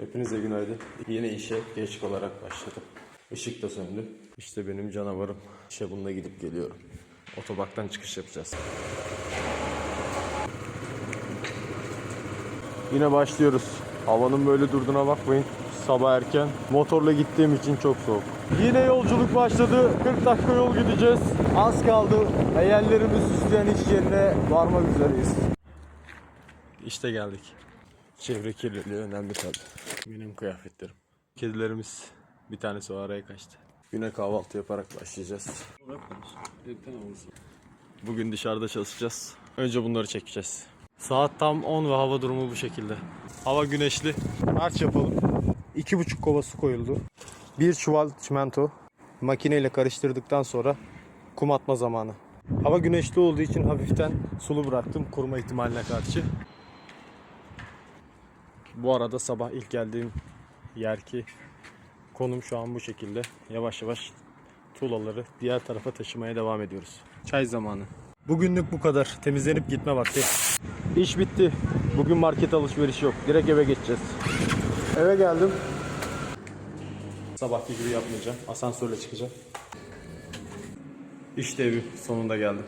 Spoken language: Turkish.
Hepinize günaydın. Yine işe geç olarak başladım. Işık da söndü. İşte benim canavarım. İşe bununla gidip geliyorum. Otobaktan çıkış yapacağız. Yine başlıyoruz. Havanın böyle durduğuna bakmayın. Sabah erken. Motorla gittiğim için çok soğuk. Yine yolculuk başladı. 40 dakika yol gideceğiz. Az kaldı. Hayallerimi süsleyen iş yerine varmak üzereyiz. İşte geldik. Çevre kirliliği önemli tabii. Benim kıyafetlerim. Kedilerimiz bir tanesi o araya kaçtı. Güne kahvaltı yaparak başlayacağız. Bugün dışarıda çalışacağız. Önce bunları çekeceğiz. Saat tam 10 ve hava durumu bu şekilde. Hava güneşli. Harç yapalım. 2,5 kova su koyuldu. Bir çuval çimento. Makineyle karıştırdıktan sonra kum atma zamanı. Hava güneşli olduğu için hafiften sulu bıraktım kurma ihtimaline karşı. Bu arada sabah ilk geldiğim yer ki konum şu an bu şekilde. Yavaş yavaş tuğlaları diğer tarafa taşımaya devam ediyoruz. Çay zamanı. Bugünlük bu kadar. Temizlenip gitme vakti. İş bitti. Bugün market alışverişi yok. Direkt eve geçeceğiz. Eve geldim. Sabahki gibi yapmayacağım. Asansörle çıkacağım. İşte evim. Sonunda geldim.